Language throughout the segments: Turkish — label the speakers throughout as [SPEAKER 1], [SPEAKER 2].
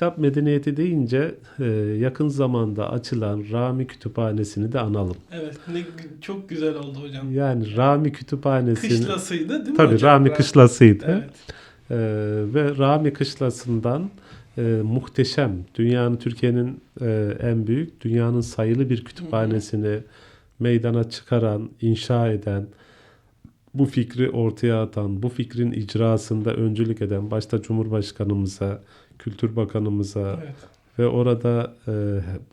[SPEAKER 1] kitap medeniyeti deyince e, yakın zamanda açılan Rami Kütüphanesi'ni de analım.
[SPEAKER 2] Evet. Ne, çok güzel oldu hocam.
[SPEAKER 1] Yani Rami Kütüphanesi'ni
[SPEAKER 2] Kışlasıydı değil mi
[SPEAKER 1] tabii
[SPEAKER 2] hocam?
[SPEAKER 1] Rami Kışlası'ydı.
[SPEAKER 2] Evet.
[SPEAKER 1] Ee, ve Rami Kışlası'ndan e, muhteşem, dünyanın, Türkiye'nin e, en büyük, dünyanın sayılı bir kütüphanesini meydana çıkaran, inşa eden, bu fikri ortaya atan, bu fikrin icrasında öncülük eden, başta Cumhurbaşkanımıza, Kültür Bakanımıza
[SPEAKER 2] Evet.
[SPEAKER 1] ve orada e,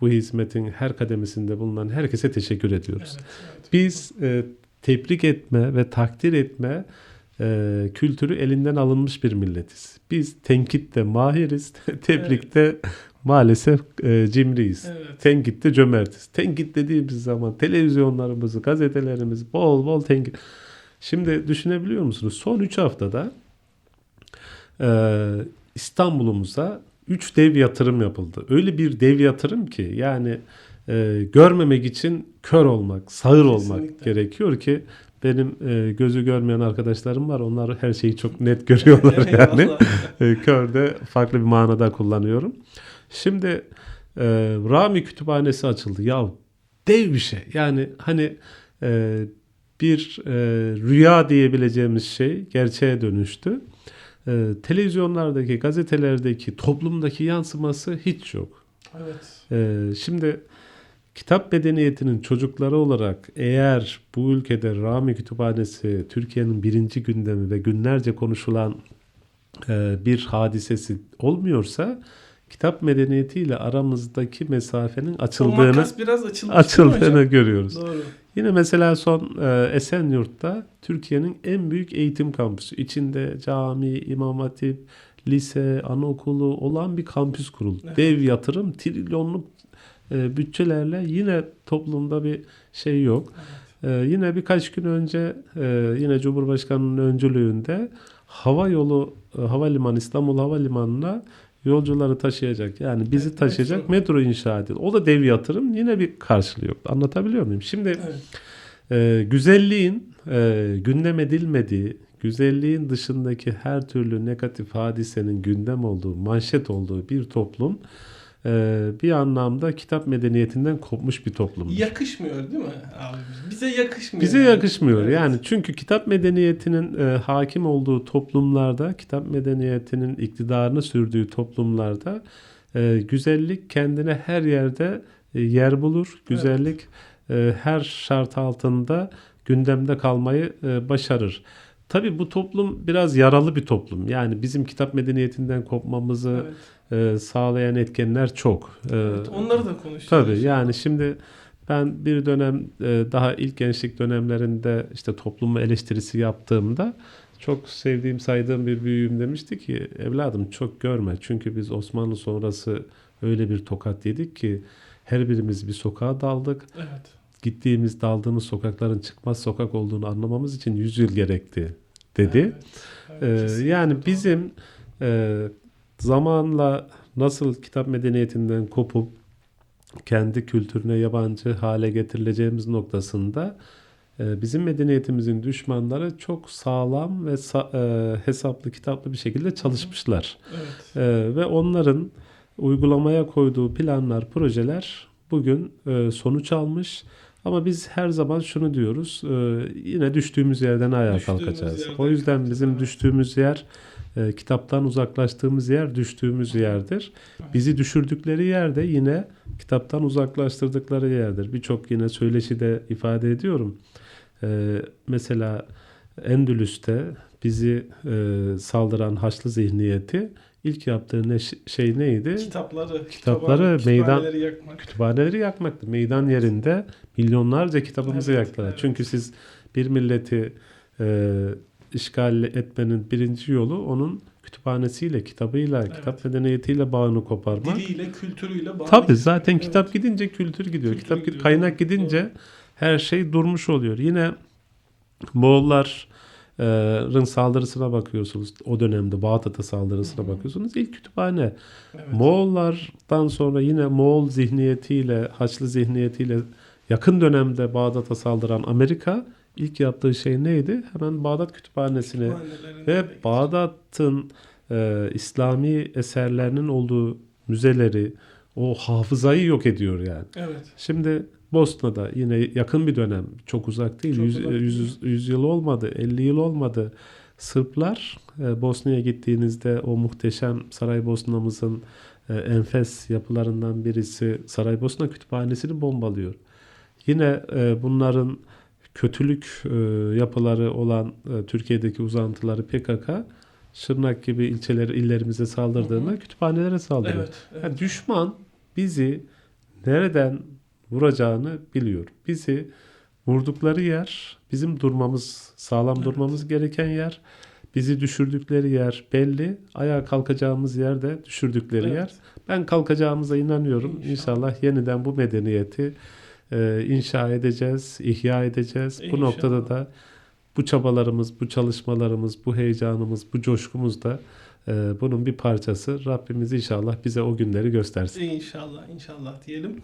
[SPEAKER 1] bu hizmetin her kademesinde bulunan herkese teşekkür ediyoruz.
[SPEAKER 2] Evet. evet.
[SPEAKER 1] Biz e, tebrik etme ve takdir etme e, kültürü elinden alınmış bir milletiz. Biz tenkitte mahiriz, tebrikte maalesef e, cimriyiz.
[SPEAKER 2] Evet.
[SPEAKER 1] Tenkitte cömertiz. Tenkit dediğimiz zaman televizyonlarımızı, gazetelerimiz bol bol tenkit. Şimdi düşünebiliyor musunuz? Son 3 haftada e, İstanbul'umuza 3 dev yatırım yapıldı. Öyle bir dev yatırım ki yani e, görmemek için kör olmak, sağır olmak
[SPEAKER 2] Kesinlikle.
[SPEAKER 1] gerekiyor ki benim e, gözü görmeyen arkadaşlarım var. Onlar her şeyi çok net görüyorlar yani. E, kör de farklı bir manada kullanıyorum. Şimdi e, Rami Kütüphanesi açıldı. Ya dev bir şey. Yani hani e, bir e, rüya diyebileceğimiz şey gerçeğe dönüştü. E, televizyonlardaki, gazetelerdeki, toplumdaki yansıması hiç yok.
[SPEAKER 2] Evet.
[SPEAKER 1] Ee, şimdi kitap medeniyetinin çocukları olarak eğer bu ülkede Rami Kütüphanesi Türkiye'nin birinci gündemi ve günlerce konuşulan e, bir hadisesi olmuyorsa kitap medeniyetiyle aramızdaki mesafenin açıldığını
[SPEAKER 2] biraz
[SPEAKER 1] açıldığını
[SPEAKER 2] hocam?
[SPEAKER 1] görüyoruz.
[SPEAKER 2] Doğru.
[SPEAKER 1] Yine mesela son e, Esenyurt'ta Türkiye'nin en büyük eğitim kampüsü. İçinde cami, imam hatip, lise, anaokulu olan bir kampüs kuruldu.
[SPEAKER 2] Evet.
[SPEAKER 1] Dev yatırım, trilyonluk e, bütçelerle yine toplumda bir şey yok. E, yine birkaç gün önce e, yine Cumhurbaşkanı'nın öncülüğünde hava yolu e, havalimanı İstanbul Havalimanı'na yolcuları taşıyacak. Yani bizi
[SPEAKER 2] Evet,
[SPEAKER 1] taşıyacak
[SPEAKER 2] metro.
[SPEAKER 1] metro inşa edildi. O da dev yatırım. Yine bir karşılığı yok. Anlatabiliyor muyum? Şimdi
[SPEAKER 2] Evet.
[SPEAKER 1] e, güzelliğin e, gündem edilmediği, güzelliğin dışındaki her türlü negatif hadisenin gündem olduğu, manşet olduğu bir toplum bir anlamda kitap medeniyetinden kopmuş bir toplum.
[SPEAKER 2] Yakışmıyor değil mi abi? Bize yakışmıyor.
[SPEAKER 1] Bize
[SPEAKER 2] yani.
[SPEAKER 1] yakışmıyor.
[SPEAKER 2] Evet.
[SPEAKER 1] Yani çünkü kitap medeniyetinin e, hakim olduğu toplumlarda, kitap medeniyetinin iktidarını sürdüğü toplumlarda e, güzellik kendine her yerde e, yer bulur. Güzellik e, her şart altında gündemde kalmayı e, başarır. Tabii bu toplum biraz yaralı bir toplum. Yani bizim kitap medeniyetinden kopmamızı
[SPEAKER 2] Evet.
[SPEAKER 1] E, sağlayan etkenler çok. E,
[SPEAKER 2] Evet, onları da konuşacağız.
[SPEAKER 1] Tabii yani şimdi ben bir dönem e, daha ilk gençlik dönemlerinde işte toplumu eleştirisi yaptığımda çok sevdiğim saydığım bir büyüğüm demişti ki evladım çok görme. Çünkü biz Osmanlı sonrası öyle bir tokat yedik ki her birimiz bir sokağa daldık.
[SPEAKER 2] Evet.
[SPEAKER 1] Gittiğimiz daldığımız sokakların çıkmaz sokak olduğunu anlamamız için 100 yıl gerekti dedi.
[SPEAKER 2] Evet. Evet,
[SPEAKER 1] Ee, yani
[SPEAKER 2] doğru.
[SPEAKER 1] bizim e, zamanla nasıl kitap medeniyetinden kopup kendi kültürüne yabancı hale getirileceğimiz noktasında e, bizim medeniyetimizin düşmanları çok sağlam ve e, hesaplı kitaplı bir şekilde çalışmışlar.
[SPEAKER 2] Evet.
[SPEAKER 1] E, ve onların uygulamaya koyduğu planlar, projeler bugün sonuç almış. Ama biz her zaman şunu diyoruz, yine düştüğümüz yerden ayağa
[SPEAKER 2] Düştüğümüz
[SPEAKER 1] kalkacağız.
[SPEAKER 2] yerden
[SPEAKER 1] O yüzden bizim düştüğümüz yer, e, kitaptan uzaklaştığımız yer, düştüğümüz yerdir. Bizi düşürdükleri yerde yine kitaptan uzaklaştırdıkları yerdir. Birçok yine söyleşide ifade ediyorum. E, mesela Endülüs'te bizi e, saldıran Haçlı zihniyeti ilk yaptığı ne, şey neydi?
[SPEAKER 2] Kitapları,
[SPEAKER 1] Kitapları,
[SPEAKER 2] kitapları,
[SPEAKER 1] meydan-
[SPEAKER 2] kütüphaneleri yakmak.
[SPEAKER 1] kütüphaneleri yakmaktı. Meydan yerinde milyonlarca kitabımızı
[SPEAKER 2] Evet,
[SPEAKER 1] yaktılar.
[SPEAKER 2] evet.
[SPEAKER 1] Çünkü siz bir milleti e, işgal etmenin birinci yolu onun kütüphanesiyle, kitabıyla,
[SPEAKER 2] Evet.
[SPEAKER 1] kitap medeniyetiyle bağını koparmak.
[SPEAKER 2] Diliyle, kültürüyle bağlı.
[SPEAKER 1] Tabii zaten
[SPEAKER 2] Evet.
[SPEAKER 1] kitap gidince kültür gidiyor.
[SPEAKER 2] Kültür
[SPEAKER 1] kitap
[SPEAKER 2] gidiyor,
[SPEAKER 1] kaynak
[SPEAKER 2] doğru,
[SPEAKER 1] gidince her şey durmuş oluyor. Yine Moğolların saldırısına bakıyorsunuz. O dönemde Bağdat'a saldırısına
[SPEAKER 2] Hı hı.
[SPEAKER 1] bakıyorsunuz. İlk kütüphane.
[SPEAKER 2] Evet.
[SPEAKER 1] Moğollardan sonra yine Moğol zihniyetiyle, Haçlı zihniyetiyle yakın dönemde Bağdat'a saldıran Amerika ilk yaptığı şey neydi? Hemen Bağdat Kütüphanesi'ni
[SPEAKER 2] Kütüphanelerinde
[SPEAKER 1] ve. Bağdat'ın e, İslami eserlerinin olduğu müzeleri, o hafızayı yok ediyor yani.
[SPEAKER 2] Evet.
[SPEAKER 1] Şimdi Bosna'da yine yakın bir dönem, çok uzak değil,
[SPEAKER 2] Çok
[SPEAKER 1] 100,
[SPEAKER 2] uzak değil.
[SPEAKER 1] 100, 100 yıl olmadı, 50 yıl olmadı. Sırplar e, Bosna'ya gittiğinizde o muhteşem Saraybosna'mızın e, enfes yapılarından birisi Saraybosna Kütüphanesi'ni bombalıyor. Yine e, bunların kötülük e, yapıları olan e, Türkiye'deki uzantıları PKK, Şırnak gibi ilçeleri, illerimize saldırdığında
[SPEAKER 2] Hı hı.
[SPEAKER 1] kütüphanelere saldırıyor.
[SPEAKER 2] Evet. evet.
[SPEAKER 1] Yani düşman bizi nereden vuracağını biliyor. Bizi vurdukları yer bizim durmamız, sağlam
[SPEAKER 2] Evet.
[SPEAKER 1] durmamız gereken yer. Bizi düşürdükleri yer belli. Ayağa kalkacağımız yer de düşürdükleri
[SPEAKER 2] Evet.
[SPEAKER 1] yer. Ben kalkacağımıza inanıyorum.
[SPEAKER 2] İnşallah.
[SPEAKER 1] İnşallah, yeniden bu medeniyeti e, inşa edeceğiz, ihya edeceğiz. Bu
[SPEAKER 2] İnşallah.
[SPEAKER 1] noktada da bu çabalarımız, bu çalışmalarımız, bu heyecanımız, bu coşkumuz da e, bunun bir parçası. Rabbimiz inşallah bize o günleri göstersin.
[SPEAKER 2] İnşallah inşallah diyelim.